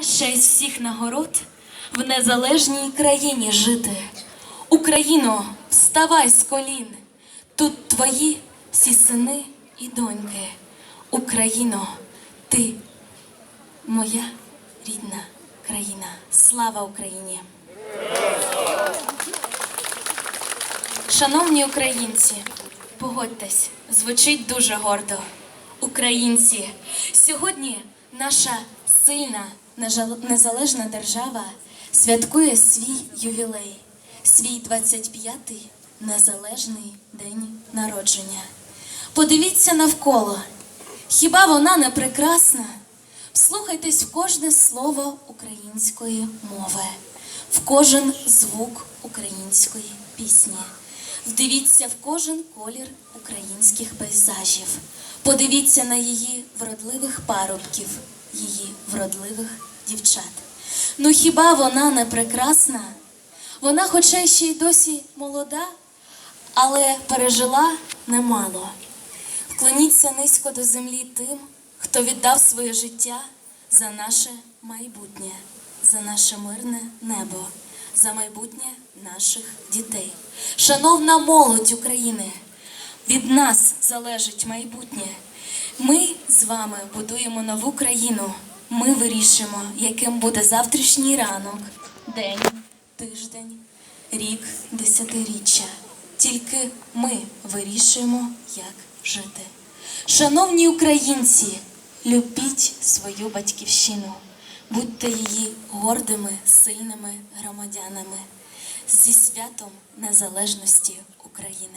Ще із всіх нагород в незалежній країні жити. Україно, вставай з колін. Тут твої всі сини і доньки. Україно, ти моя рідна країна. Слава Україні! Шановні українці, погодьтесь, звучить дуже гордо. Українці, сьогодні наша сильна незалежна держава святкує свій ювілей, свій 25-й незалежний день народження. Подивіться навколо, хіба вона не прекрасна? Вслухайтесь в кожне слово української мови, в кожен звук української пісні. Вдивіться в кожен колір українських пейзажів. Подивіться на її вродливих парубків, її вродливих дівчат. Ну хіба вона не прекрасна? Вона, хоча ще й досі молода, але пережила немало. Вклоніться низько до землі тим, хто віддав своє життя за наше майбутнє, за наше мирне небо, за майбутнє наших дітей. Шановна молодь України, від нас залежить майбутнє. Ми з вами будуємо нову країну. Ми вирішимо, яким буде завтрашній ранок, день, тиждень, рік, десятиріччя. Тільки ми вирішуємо, як жити. Шановні українці, любіть свою батьківщину, будьте її гордими, сильними громадянами зі святом незалежності України.